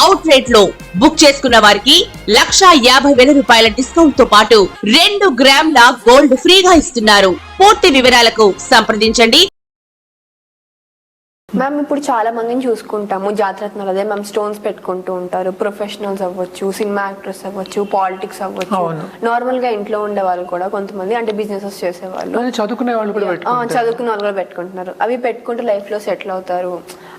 Out రేట్లో book చేసుకున్న వారికి లక్షా యాభై వేల రూపాయల డిస్కౌంట్తో పాటు రెండు గ్రాముల గోల్డ్ ఫ్రీగా ఇస్తున్నారు. పూర్తి వివరాలకు సంప్రదించండి. మ్యామ్ ఇప్పుడు చాలా మందిని చూసుకుంటాము. జాతరత్నాలు అదే మ్యామ్ స్టోన్స్ పెట్టుకుంటూ ఉంటారు. ప్రొఫెషనల్స్ అవ్వచ్చు సినిమా యాక్టర్స్ అవ్వచ్చు పాలిటిక్స్ అవ్వచ్చు. నార్మల్గా ఇంట్లో ఉండే వాళ్ళు కూడా కొంతమంది అంటే బిజినెసెస్ చేసేవాళ్ళు. చదువుకునే వాళ్ళు కూడా చదువుకున్న వాళ్ళు కూడా పెట్టుకుంటున్నారు. అవి పెట్టుకుంటే లైఫ్లో సెటిల్ అవుతారు.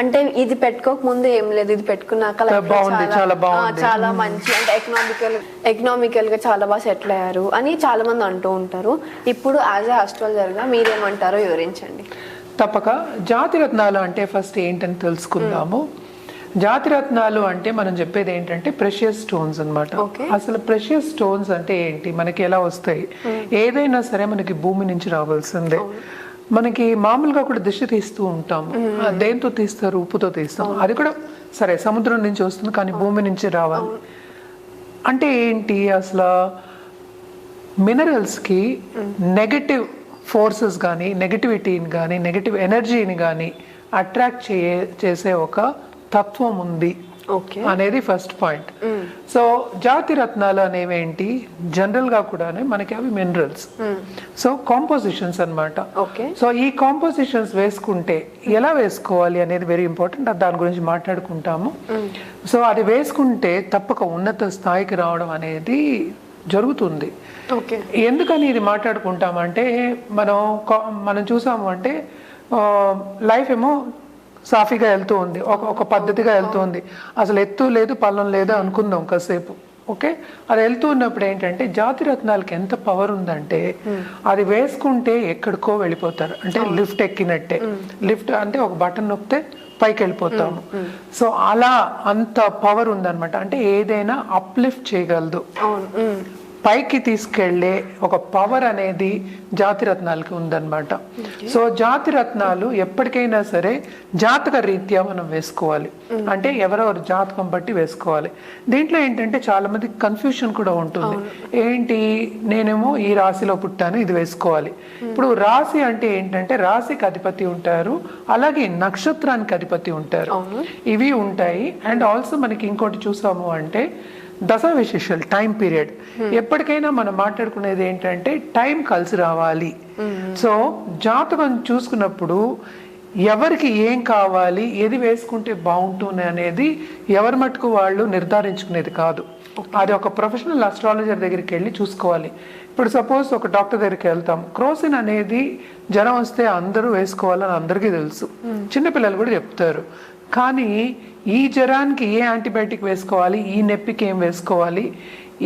అంటే ఇది పెట్టుకోక ముందు ఏం లేదు ఇది పెట్టుకున్నాక బాగుంది, చాలా బాగుంది. చాలా మంచి అంటే ఎకనామికల్ ఎకనామికల్గా చాలా బాగా సెటిల్ అయ్యారు అని చాలా మంది అంటూ ఉంటారు. ఇప్పుడు యాజ్ ఏ అస్ట్రాలజర్గా మీరేమంటారో వివరించండి. తప్పక. జాతిరత్నాలు అంటే ఫస్ట్ ఏంటని తెలుసుకుందాము. జాతిరత్నాలు అంటే మనం చెప్పేది ఏంటంటే ప్రెషియస్ స్టోన్స్ అన్నమాట. Okay. అసలు ప్రెషియస్ స్టోన్స్ అంటే ఏంటి? మనకి ఎలా వస్తాయి? ఏదైనా సరే మనకి భూమి నుంచి రావాల్సిందే. మనకి మామూలుగా కూడా దిశ తీస్తూ ఉంటాం దేంతో తీస్తారు ఉప్పుతో తీస్తాం. అది కూడా సరే సముద్రం నుంచి వస్తుంది కానీ భూమి నుంచి రావాలి. అంటే ఏంటి అసలు మినరల్స్కి నెగటివ్ ఫోర్సెస్ కానీ నెగటివిటీని కానీ నెగటివ్ ఎనర్జీని కానీ అట్రాక్ట్ చేసే ఒక తత్వం ఉంది ఓకే. అనేది ఫస్ట్ పాయింట్. సో జాతి రత్నాలు అనేవి ఏంటి జనరల్గా కూడా మనకి అవి మినరల్స్ సో కాంపోజిషన్స్ అన్నమాట. ఓకే. సో ఈ కాంపోజిషన్స్ వేసుకుంటే ఎలా వేసుకోవాలి అనేది వెరీ ఇంపార్టెంట్ దాని గురించి మాట్లాడుకుంటాము. సో అది వేసుకుంటే తప్పక ఉన్నత స్థాయికి రావడం అనేది జరుగుతుంది. ఓకే. ఎందుకని ఇది మాట్లాడుకుంటామంటే మనం మనం చూసాము అంటే లైఫ్ ఏమో సాఫీగా వెళ్తూ ఉంది. ఒక ఒక పద్ధతిగా వెళ్తూ ఉంది. అసలు ఎత్తు లేదు పల్లం లేదు అనుకుందాం కాసేపు. ఓకే? అది వెళ్తూ ఉన్నప్పుడు ఏంటంటే జాతి రత్నాలకి ఎంత పవర్ ఉందంటే అది వేసుకుంటే ఎక్కడికో వెళ్ళిపోతారు. అంటే లిఫ్ట్ ఎక్కినట్టే. లిఫ్ట్ అంటే ఒక బటన్ నొక్కితే పైకి వెళ్ళిపోతాము. సో అలా అంత పవర్ ఉందన్నమాట. అంటే ఏదైనా అప్లిఫ్ట్ చేయగలదు. పైకి తీసుకెళ్ళే ఒక పవర్ అనేది జాతి రత్నాలకి ఉందన్నమాట. సో జాతి రత్నాలు ఎప్పటికైనా సరే జాతక రీత్యా మనం వేసుకోవాలి. అంటే ఎవరెవరు జాతకం బట్టి వేసుకోవాలి. దీంట్లో ఏంటంటే చాలా మంది కన్ఫ్యూషన్ కూడా ఉంటుంది. ఏంటి? నేనేమో ఈ రాశిలో పుట్టాను ఇది వేసుకోవాలి. ఇప్పుడు రాశి అంటే ఏంటంటే రాశికి అధిపతి ఉంటారు అలాగే నక్షత్రానికి అధిపతి ఉంటారు. ఇవి ఉంటాయి. అండ్ ఆల్సో మనకి ఇంకోటి చూసాము అంటే దశ విశేషాలు టైం పీరియడ్ ఎప్పటికైనా మనం మాట్లాడుకునేది ఏంటంటే టైం కలిసి రావాలి. సో జాతకం చూసుకున్నప్పుడు ఎవరికి ఏం కావాలి ఏది వేసుకుంటే బాగుంటుంది అనేది ఎవరి మటుకు వాళ్ళు నిర్ధారించుకునేది కాదు. అది ఒక ప్రొఫెషనల్ అస్ట్రాలజర్ దగ్గరికి వెళ్ళి చూసుకోవాలి. ఇప్పుడు సపోజ్ ఒక డాక్టర్ దగ్గరికి వెళ్తాం. క్రోసిన్ అనేది జ్వరం వస్తే అందరూ వేసుకోవాలని అందరికీ తెలుసు. చిన్నపిల్లలు కూడా చెప్తారు. కానీ ఈ జ్వరానికి ఏ యాంటీబయాటిక్ వేసుకోవాలి? ఈ నొప్పికి ఏం వేసుకోవాలి?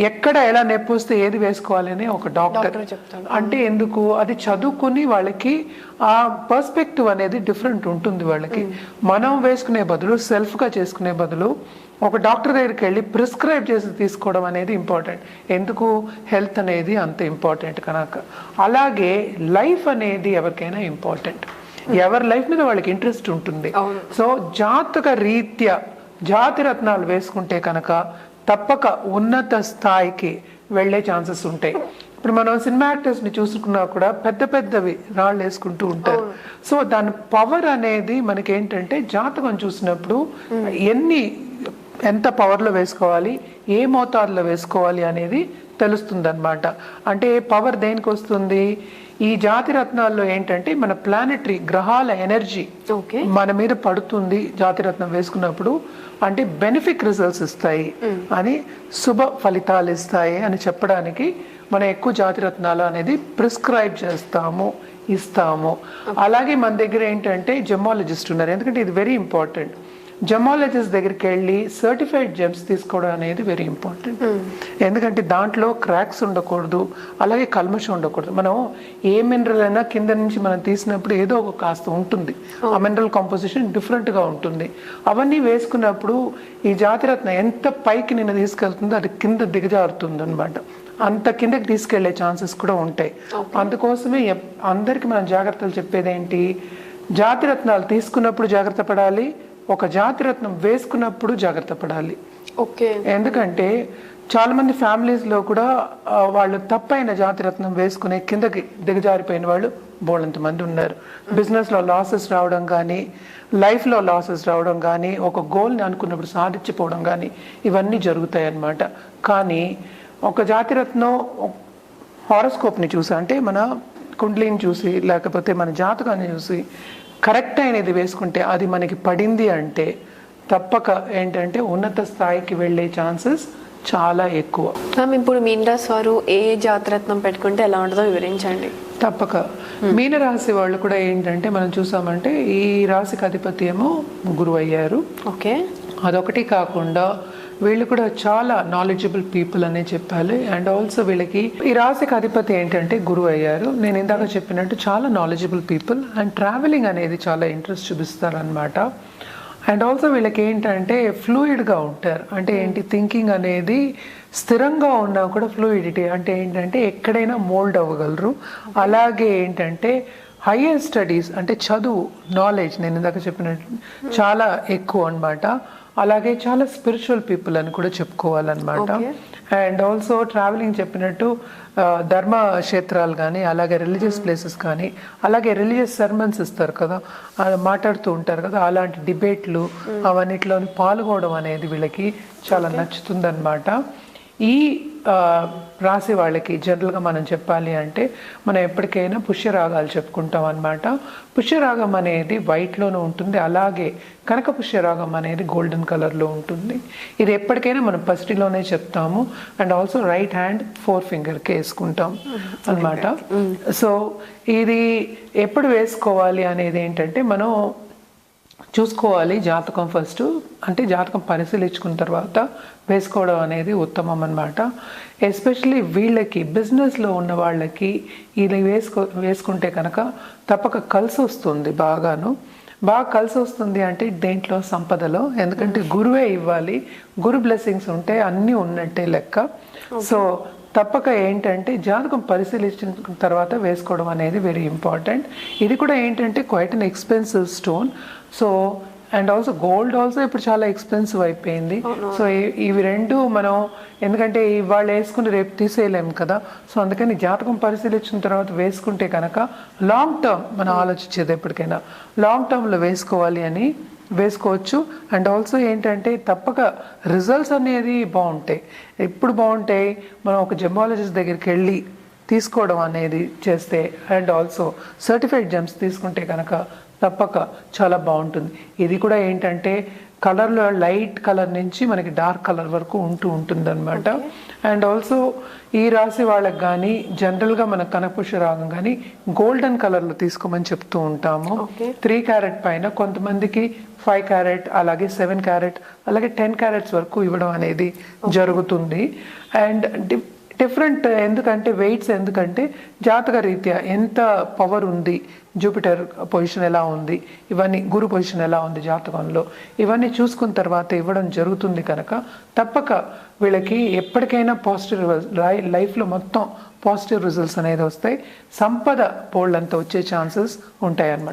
ఎక్కడ ఎలా నొప్పి వస్తే ఏది వేసుకోవాలి అని ఒక డాక్టర్ అంటే ఎందుకు? అది చదువుకుని వాళ్ళకి ఆ పర్స్పెక్టివ్ అనేది డిఫరెంట్ ఉంటుంది వాళ్ళకి. మనం వేసుకునే బదులు సెల్ఫ్గా చేసుకునే బదులు ఒక డాక్టర్ దగ్గరికి వెళ్ళి ప్రిస్క్రైబ్ చేసి తీసుకోవడం అనేది ఇంపార్టెంట్. ఎందుకు? హెల్త్ అనేది అంత ఇంపార్టెంట్ కనుక. అలాగే లైఫ్ అనేది ఎవరికైనా ఇంపార్టెంట్. ఎవరి లైఫ్ మీద వాళ్ళకి ఇంట్రెస్ట్ ఉంటుంది. సో జాతక రీత్యా జాతి రత్నాలు వేసుకుంటే కనుక తప్పక ఉన్నత స్థాయికి వెళ్ళే ఛాన్సెస్ ఉంటాయి. ఇప్పుడు మనం సినిమా యాక్టర్స్ని చూసుకున్నా కూడా పెద్ద పెద్దవి రాళ్ళు వేసుకుంటూ ఉంటారు. సో దాని పవర్ అనేది మనకి ఏంటంటే జాతకం చూసినప్పుడు ఎన్ని ఎంత పవర్లో వేసుకోవాలి ఏ మోతాదులో వేసుకోవాలి అనేది తెలుస్తుంది అనమాట అంటే పవర్ దేనికి వస్తుంది? ఈ జాతి రత్నాల్లో ఏంటంటే మన ప్లానెటరీ గ్రహాల ఎనర్జీ ఓకే మన మీద పడుతుంది జాతిరత్నం వేసుకున్నప్పుడు. అంటే బెనిఫిక్ రిజల్ట్స్ ఇస్తాయి. అని శుభ ఫలితాలు ఇస్తాయి అని చెప్పడానికి మనం ఎక్కువ జాతిరత్నాలు అనేది ప్రిస్క్రైబ్ చేస్తాము ఇస్తాము. అలాగే మన దగ్గర ఏంటంటే జెమాలజిస్ట్ ఉన్నారు. ఎందుకంటే ఇది వెరీ ఇంపార్టెంట్ జమాలజిస్ట్ దగ్గరికి వెళ్ళి సర్టిఫైడ్ జెమ్స్ తీసుకోవడం అనేది వెరీ ఇంపార్టెంట్ ఎందుకంటే దాంట్లో క్రాక్స్ ఉండకూడదు అలాగే కల్మషం ఉండకూడదు. మనం ఏ మినరల్ అయినా కింద నుంచి మనం తీసినప్పుడు ఏదో ఒక కాస్త ఉంటుంది. ఆ మినరల్ కాంపోజిషన్ డిఫరెంట్గా ఉంటుంది. అవన్నీ వేసుకున్నప్పుడు ఈ జాతిరత్న ఎంత పైకి నిన్ను తీసుకెళ్తుందో అది కింద దిగజారుతుంది అనమాట అంత కిందకి తీసుకెళ్ళే ఛాన్సెస్ కూడా ఉంటాయి. అందుకోసమే అందరికి మనం జాగ్రత్తలు చెప్పేది ఏంటి జాతిరత్నాలు తీసుకున్నప్పుడు జాగ్రత్త పడాలి ఒక జాతిరత్నం వేసుకున్నప్పుడు జాగ్రత్త పడాలి. ఓకే. ఎందుకంటే చాలా మంది ఫ్యామిలీస్లో కూడా వాళ్ళు తప్పైన జాతిరత్నం వేసుకునే కిందకి దిగజారిపోయిన వాళ్ళు బోళ్ళంత మంది ఉన్నారు. బిజినెస్లో లాసెస్ రావడం కానీ లైఫ్లో లాసెస్ రావడం కానీ ఒక గోల్ని అనుకున్నప్పుడు సాధించిపోవడం కానీ ఇవన్నీ జరుగుతాయి అన్నమాట కానీ ఒక జాతిరత్నం హారోస్కోప్ని చూసి అంటే మన కుండ్లీని చూసి లేకపోతే మన జాతకాన్ని చూసి కరెక్ట్ అయినది వేసుకుంటే అది మనకి పడింది అంటే తప్పక ఏంటంటే ఉన్నత స్థాయికి వెళ్ళే ఛాన్సెస్ చాలా ఎక్కువ. మ్యామ్ ఇప్పుడు మీనరాశి వారు ఏ జాతరత్నం పెట్టుకుంటే ఎలా ఉంటుందో వివరించండి. తప్పక. మీనరాశి వాళ్ళు కూడా ఏంటంటే మనం చూసామంటే ఈ రాశికి అధిపతి ఏమో గురువు అయ్యారు ఓకే. అదొకటి కాకుండా వీళ్ళు కూడా చాలా నాలెడ్జబుల్ పీపుల్ అనే చెప్పాలి. అండ్ ఆల్సో వీళ్ళకి ఈ రాశికి అధిపతి ఏంటంటే గురువు అయ్యారు. నేను ఇందాక చెప్పినట్టు చాలా నాలెడ్జబుల్ పీపుల్ అండ్ ట్రావెలింగ్ అనేది చాలా ఇంట్రెస్ట్ చూపిస్తారు అనమాట అండ్ ఆల్సో వీళ్ళకి ఏంటంటే ఫ్లూయిడ్గా ఉంటారు. అంటే ఏంటి? థింకింగ్ అనేది స్థిరంగా ఉన్నా కూడా ఫ్లూయిడిటీ అంటే ఏంటంటే ఎక్కడైనా మోల్డ్ అవ్వగలరు. అలాగే ఏంటంటే హయ్యర్ స్టడీస్ అంటే చదువు నాలెడ్జ్ నేను ఇందాక చెప్పినట్టు చాలా ఎక్కువ అన్నమాట. అలాగే చాలా స్పిరిచువల్ పీపుల్ అని కూడా చెప్పుకోవాలన్నమాట. అండ్ ఆల్సో ట్రావెలింగ్ చెప్పినట్టు ధర్మ క్షేత్రాలు కానీ అలాగే రిలీజియస్ ప్లేసెస్ కానీ అలాగే రిలీజియస్ సర్మన్స్ ఇస్తారు కదా మాట్లాడుతూ ఉంటారు కదా అలాంటి డిబేట్లు అవన్నిటిలో పాల్గొనడం అనేది వీళ్ళకి చాలా నచ్చుతుందన్నమాట. ఈ రాశి వాళ్ళకి జనరల్గా మనం చెప్పాలి అంటే మనం ఎప్పటికైనా పుష్యరాగాలు చెప్పుకుంటాం అనమాట పుష్యరాగం అనేది వైట్లోనూ ఉంటుంది అలాగే కనక పుష్యరాగం అనేది గోల్డెన్ కలర్లో ఉంటుంది. ఇది ఎప్పటికైనా మనం పసిటిలోనే చెప్తాము. And also right hand four ఫింగర్కి వేసుకుంటాం అన్నమాట. సో ఇది ఎప్పుడు వేసుకోవాలి అనేది ఏంటంటే మనం చూసుకోవాలి జాతకం ఫస్ట్ అంటే జాతకం పరిశీలించుకున్న తర్వాత వేసుకోవడం అనేది ఉత్తమం అన్నమాట. ఎస్పెషలీ వీళ్ళకి బిజినెస్లో ఉన్న వాళ్ళకి ఇది వేసుకో వేసుకుంటే కనుక తప్పక కలిసి వస్తుంది బాగాను. బాగా కలిసి వస్తుంది అంటే దేంట్లో? సంపదలో. ఎందుకంటే గురువే ఇవ్వాలి. గురు బ్లెస్సింగ్స్ ఉంటే అన్నీ ఉన్నట్టే లెక్క. సో తప్పక ఏంటంటే జాతకం పరిశీలించిన తర్వాత వేసుకోవడం అనేది వెరీ ఇంపార్టెంట్ ఇది కూడా ఏంటంటే quite an expensive stone so and also gold also ఇప్పుడు చాలా ఎక్స్పెన్సివ్ అయిపోయింది. సో ఇవి రెండు మనం ఎందుకంటే ఇవాళ వేసుకుని రేపు తీసేయలేము కదా. సో అందుకని జాతకం పరిశీలించిన తర్వాత వేసుకుంటే కనుక లాంగ్ టర్మ్ మనం ఆలోచించేది ఎప్పటికైనా. లాంగ్ టర్మ్లో వేసుకోవాలి అని వేసుకోవచ్చు. అండ్ ఆల్సో ఏంటంటే తప్పక రిజల్ట్స్ అనేది బాగుంటాయి. ఎప్పుడు బాగుంటాయి? మనం ఒక జెమాలజిస్ట్ దగ్గరికి వెళ్ళి తీసుకోవడం అనేది చేస్తే అండ్ ఆల్సో సర్టిఫైడ్ జెమ్స్ తీసుకుంటే కనుక తప్పక చాలా బాగుంటుంది. ఇది కూడా ఏంటంటే కలర్లో లైట్ కలర్ నుంచి మనకి డార్క్ కలర్ వరకు ఉంటూ ఉంటుంది అనమాట అండ్ ఆల్సో ఈ రాశి వాళ్ళకి కానీ జనరల్గా మన కనపుష రాగం కానీ గోల్డెన్ కలర్లో తీసుకోమని చెప్తూ ఉంటాము. త్రీ క్యారెట్ పైన కొంతమందికి ఫైవ్ క్యారెట్ అలాగే సెవెన్ క్యారెట్ అలాగే టెన్ క్యారెట్స్ వరకు ఇవ్వడం అనేది జరుగుతుంది. అండ్ డిఫరెంట్ uh, ఎందుకంటే వెయిట్స్ ఎందుకంటే జాతక రీత్యా ఎంత పవర్ ఉంది జూపిటర్ పొజిషన్ ఎలా ఉంది ఇవన్నీ గురు పొజిషన్ ఎలా ఉంది జాతకంలో ఇవన్నీ చూసుకున్న తర్వాత ఇవ్వడం జరుగుతుంది కనుక తప్పక వీళ్ళకి ఎప్పటికైనా పాజిటివ్ లైఫ్లో మొత్తం పాజిటివ్ రిజల్ట్స్ అనేది వస్తాయి. సంపద పోళ్ళంతా వచ్చే ఛాన్సెస్ ఉంటాయన్నమాట.